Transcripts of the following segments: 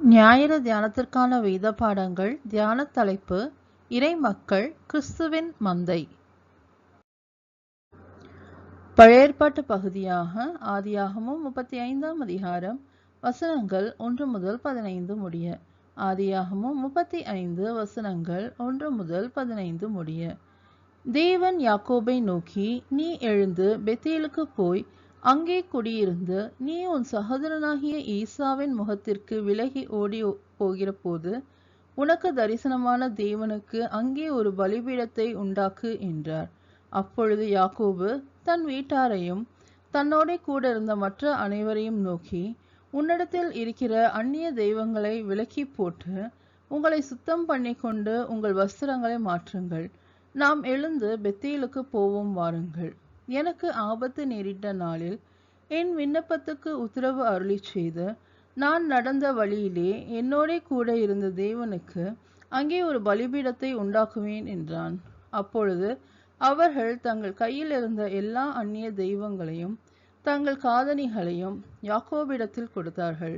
ஞாயிறு தியானத்திற்கான வேத பாடங்கள் தியான தலைப்பு இறைமக்கள் கிறிஸ்துவின் மந்தை. பழையற்பாட்டு பகுதியாக ஆதியாகமும் முப்பத்தி ஐந்தாம் அதிகாரம் வசனங்கள் ஒன்று முதல் பதினைந்து முடிய. ஆதியாகமும் முப்பத்தி ஐந்து வசனங்கள் ஒன்று முதல் பதினைந்து முடிய. தேவன் யாக்கோபை நோக்கி நீ எழுந்து பெத்தேலுக்கு போய் அங்கே குடியிருந்து நீ உன் சகோதரனாகிய ஈசாவின் முகத்திற்கு விலகி ஓடி போகிற போது உனக்கு தரிசனமான தேவனுக்கு அங்கே ஒரு பலிபீடத்தை உண்டாக்கு என்றார். அப்பொழுது யாக்கோபு தன் வீட்டாரையும் தன்னோட கூட இருந்த மற்ற அனைவரையும் நோக்கி உன்னிடத்தில் இருக்கிற அந்நிய தெய்வங்களை விலக்கி போட்டு உங்களை சுத்தம் பண்ணி கொண்டு உங்கள் வஸ்திரங்களை மாற்றுங்கள். நாம் எழுந்து பெத்தேலுக்கு போவோம் வாருங்கள். எனக்கு ஆபத்து நேரிட்ட நாளில் என் விண்ணப்பத்துக்கு உத்தரவு அருளி செய்து நான் நடந்த வழியிலே என்னோட கூட இருந்த தேவனுக்கு அங்கே ஒரு பலிபீடத்தை உண்டாக்குவேன் என்றான். அப்பொழுது அவர்கள் தங்கள் கையில் இருந்த எல்லா அந்நிய தெய்வங்களையும் தங்கள் காதணிகளையும் யாக்கோபிடத்தில் கொடுத்தார்கள்.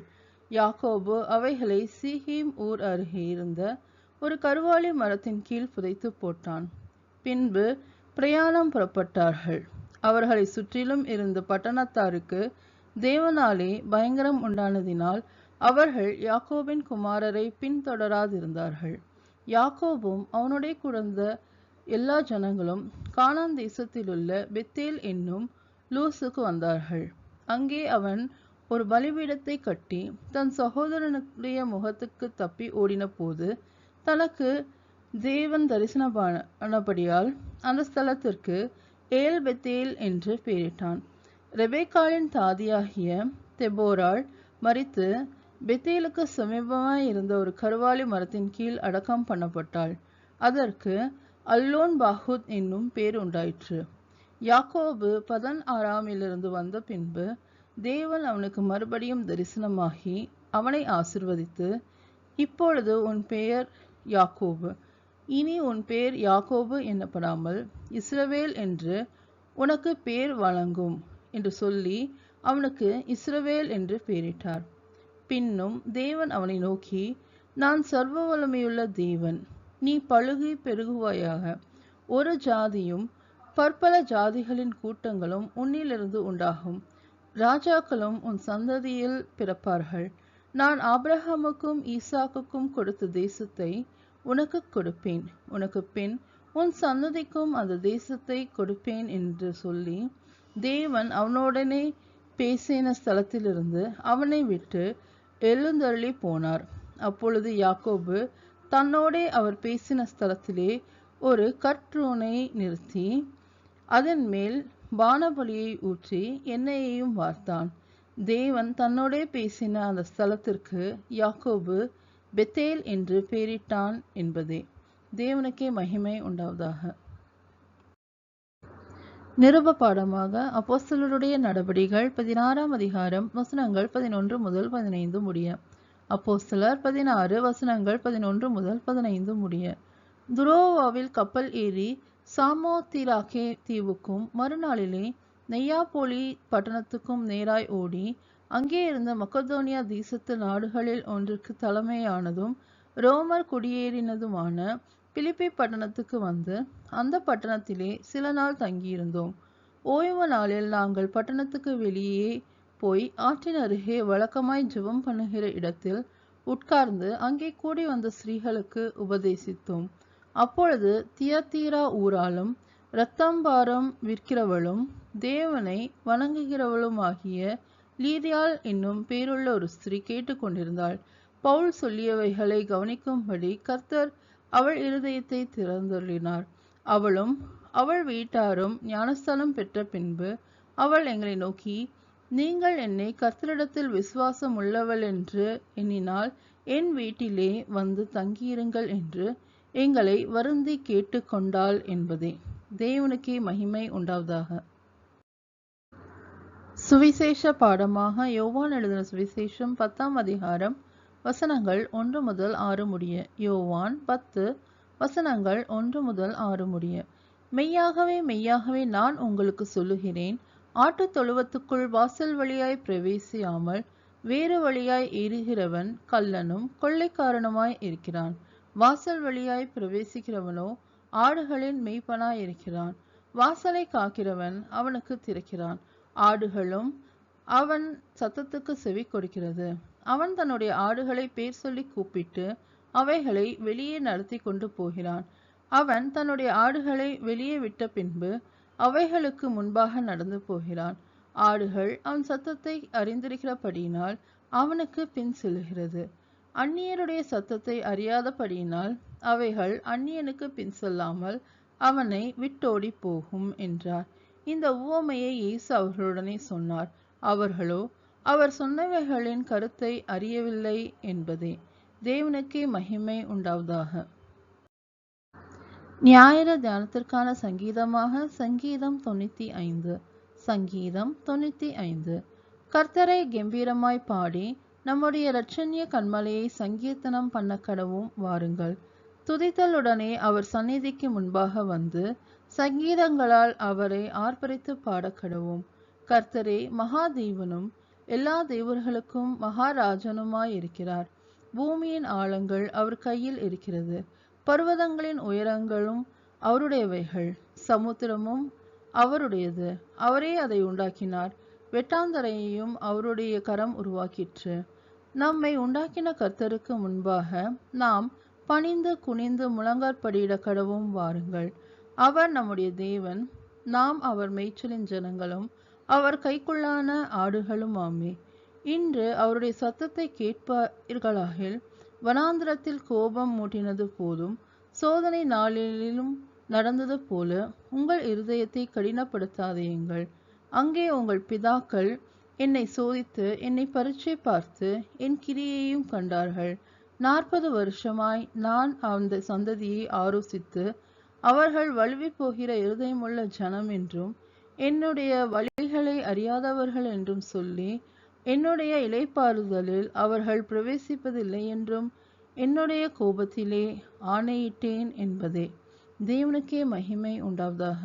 யாக்கோபு அவைகளை சிஹீம் ஊர் அருகே இருந்த ஒரு கருவாளி மரத்தின் கீழ் புதைத்து போட்டான். பின்பு பிரயாணம் புறப்பட்டார்கள். அவர்களை சுற்றிலும் இருந்த பட்டணத்தாருக்கு தேவனாலே பயங்கரம் உண்டானதினால் அவர்கள் யாக்கோபின் குமாரரை பின்தொடராதிருந்தார்கள். யாக்கோபும் அவனுடைய குழந்த எல்லா ஜனங்களும் கானான் தேசத்திலுள்ள பெத்தேல் என்னும் லூசுக்கு வந்தார்கள். அங்கே அவன் ஒரு பலிபீடத்தை கட்டி தன் சகோதரனுடைய முகத்துக்கு தப்பி ஓடின போது தனக்கு தேவன் தரிசனமானபடியால் அந்த ஸ்தலத்திற்கு ஏல் பெத்தேல் என்று பெயரிட்டான். ரெபேக்காலின் தாதியாகிய தெபோராள் மறித்து பெத்தேலுக்கு சமீபமாய் இருந்த ஒரு கருவாலி மரத்தின் கீழ் அடக்கம் பண்ணப்பட்டாள். அதற்கு அல்லோன் பாஹூத் என்னும் பேர் உண்டாயிற்று. யாக்கோபு பதன் ஆறாமிலிருந்து வந்த பின்பு தேவன் அவனுக்கு மறுபடியும் தரிசனமாகி அவனை ஆசிர்வதித்து இப்பொழுது உன் பெயர் யாக்கோபு. இனி உன் பேர் யாக்கோபு எனப்படாமல் இஸ்ரவேல் என்று உனக்கு பேர் வழங்கும் என்று சொல்லி அவனுக்கு இஸ்ரவேல் என்று பெயரிட்டார். பின்னும் தேவன் அவனை நோக்கி நான் சர்வ வல்லமையுள்ள தேவன் நீ பழுகி பெருகுவாயாக. ஒரு ஜாதியும் பற்பல ஜாதிகளின் கூட்டங்களும் உன்னிலிருந்து உண்டாகும். ராஜாக்களும் உன் சந்ததியில் பிறப்பார்கள். நான் ஆப்ரஹாமுக்கும் ஈசாக்குக்கும் கொடுத்த தேசத்தை உனக்கு கொடுப்பேன். உனக்கு பின் உன் சந்ததிக்கும் அந்த தேசத்தை கொடுப்பேன் என்று சொல்லி தேவன் அவனுடனே பேசின ஸ்தலத்திலிருந்து அவனை விட்டு எழுந்தருளி போனார். அப்பொழுது யாக்கோபு தன்னோடே அவர் பேசின ஸ்தலத்திலே ஒரு கற்றூனை நிறுத்தி அதன் மேல் பானபலியை ஊற்றி எண்ணெயையும் வார்த்தான். தேவன் தன்னோடே பேசின அந்த ஸ்தலத்திற்கு யாக்கோபு பெத்தேல் என்று பெயரிட்டான் என்பதே. தேவனுக்கே மகிமை உண்டாவதாக. நிருப பாடமாக அப்போஸ்தலருடைய நடபடிகள் பதினாறாம் அதிகாரம் வசனங்கள் பதினொன்று முதல் பதினைந்து முடிய. அப்போஸ்தலர் பதினாறு வசனங்கள் பதினொன்று முதல் பதினைந்து முடிய. துரோவாவில் கப்பல் ஏறி சாமோத்திராக்கே தீவுக்கும் மறுநாளிலே நெய்யாப்போலி பட்டணத்துக்கும் நேராய் ஓடி அங்கே இருந்த மக்கதோனியா தேசத்து நாடுகளில் ஒன்றுக்கு தலைமையானதும் ரோமர் குடியேறினதுமான பிலிப்பி பட்டணத்துக்கு வந்து அந்த பட்டணத்திலே சில நாள் தங்கியிருந்தோம். ஓய்வு நாளில் நாங்கள் பட்டணத்துக்கு வெளியே போய் ஆற்றின் அருகே வழக்கமாய் ஜெபம் பண்ணுகிற இடத்தில் உட்கார்ந்து அங்கே கூடி வந்த ஸ்ரீகளுக்கு உபதேசித்தோம். அப்பொழுது தியத்தீரா ஊராலும் ரத்தம்பாரம் விற்கிறவளும் தேவனை வணங்குகிறவளுமாகிய லீதியால் என்னும் பேருள்ள ஒரு ஸ்திரீ கேட்டுக்கொண்டிருந்தாள். பவுல் சொல்லியவைகளை கவனிக்கும்படி கர்த்தர் அவள் இருதயத்தை திறந்துள்ளினார் அவளும் அவள் வீட்டாரும் ஞானஸ்தானம் பெற்ற பின்பு அவள் எங்களை நோக்கி நீங்கள் என்னை கர்த்தரிடத்தில் விசுவாசம் உள்ளவள் என்று எண்ணினால் என் வீட்டிலே வந்து தங்கியிருங்கள் என்று எங்களை வருந்தி கேட்டுக்கொண்டாள் என்பதே. தேவனுக்கே மகிமை உண்டாவதாக. சுவிசேஷ பாடமாக யோவான் எழுதின சுவிசேஷம் பத்தாம் அதிகாரம் வசனங்கள் ஒன்று முதல் ஆறு முடிய. யோவான் பத்து வசனங்கள் ஒன்று முதல் ஆறு முடிய. மெய்யாகவே மெய்யாகவே நான் உங்களுக்கு சொல்லுகிறேன். ஆட்டுத் தொழுவத்துக்குள் வாசல் வழியாய் பிரவேசியாமல் வேறு வழியாய் ஏறுகிறவன் கல்லனும் கொள்ளைக்காரனுமாய் இருக்கிறான். வாசல் வழியாய் பிரவேசிக்கிறவனோ ஆடுகளின் மெய்ப்பனாய் இருக்கிறான். வாசலை காக்கிறவன் அவனுக்கு திறக்கிறான். ஆடுகளும் அவன் சத்தத்துக்கு செவி கொடுக்கிறது. அவன் தன்னுடைய ஆடுகளை பேர் சொல்லி கூப்பிட்டு அவைகளை வெளியே நடத்தி கொண்டு போகிறான். அவன் தன்னுடைய ஆடுகளை வெளியே விட்ட பின்பு அவைகளுக்கு முன்பாக நடந்து போகிறான். ஆடுகள் அவன் சத்தத்தை அறிந்திருக்கிறபடியினால் அவனுக்கு பின் செல்கிறது. அந்நியருடைய சத்தத்தை அறியாதபடியினால் அவைகள் அந்நியனுக்கு பின் செல்லாமல் அவனை விட்டோடி போகும் என்றார். இந்த உவமையை இயேசு அவர்களுடனே சொன்னார். அவர்களோ அவர் சொன்னவைகளின் கருத்தை அறியவில்லை என்பதே. தேவனுக்கே மகிமை உண்டாவதாக. ஞாயிறு தியானத்திற்கான சங்கீதமாக சங்கீதம் தொண்ணூத்தி ஐந்து. சங்கீதம் தொண்ணூத்தி ஐந்து. கர்த்தரை கம்பீரமாய் பாடி நம்முடைய இரட்சண்ய கண்மலையை சங்கீர்த்தனம் பண்ண கடவும் வாருங்கள். துதித்தலுடனே அவர் சந்நிதிக்கு முன்பாக வந்து சங்கீதங்களால் அவரை ஆர்ப்பரித்து பாடக்கடவும். கர்த்தரே மகாதேவனும் எல்லா தேவர்களுக்கும் மகாராஜனுமாய் இருக்கிறார் பூமியின் ஆழங்கள் அவர் கையில் இருக்கிறது. பர்வதங்களின் உயரங்களும் அவருடையவைகள். சமுத்திரமும் அவருடையது. அவரே அதை உண்டாக்கினார். வெட்டாந்தரையையும் அவருடைய கரம் உருவாக்கிற்று. நம்மை உண்டாக்கின கர்த்தருக்கு முன்பாக நாம் பணிந்து குனிந்து முழங்காற்படியிட கடவும் வாருங்கள். அவர் நம்முடைய தேவன் நாம் அவர் மேய்ச்சலின் ஜனங்களும் அவர் கைக்குள்ளான ஆடுகளும் ஆமே இன்று அவருடைய சத்தத்தை கேட்பார்களாகில் வனாந்திரத்தில் கோபம் மூட்டினது போதும் சோதனை நாளிலும் நடந்தது போல உங்கள் இருதயத்தை கடினப்படுத்தாதேயுங்கள். அங்கே உங்கள் பிதாக்கள் என்னை சோதித்து என்னை பரீட்சை பார்த்து என் கிரியையும் கண்டார்கள். நாற்பது வருஷமாய் நான் அந்த சந்ததியை ஆலோசித்து அவர்கள் வழுவி போகிற இருதயமுள்ள ஜனம் என்றும் என்னுடைய வழிகளை அறியாதவர்கள் என்றும் சொல்லி என்னுடைய இலைப்பாறுதலில் அவர்கள் பிரவேசிப்பதில்லை என்றும் என்னுடைய கோபத்திலே ஆணையிட்டேன் என்பதே. தேவனுக்கே மகிமை உண்டாவதாக.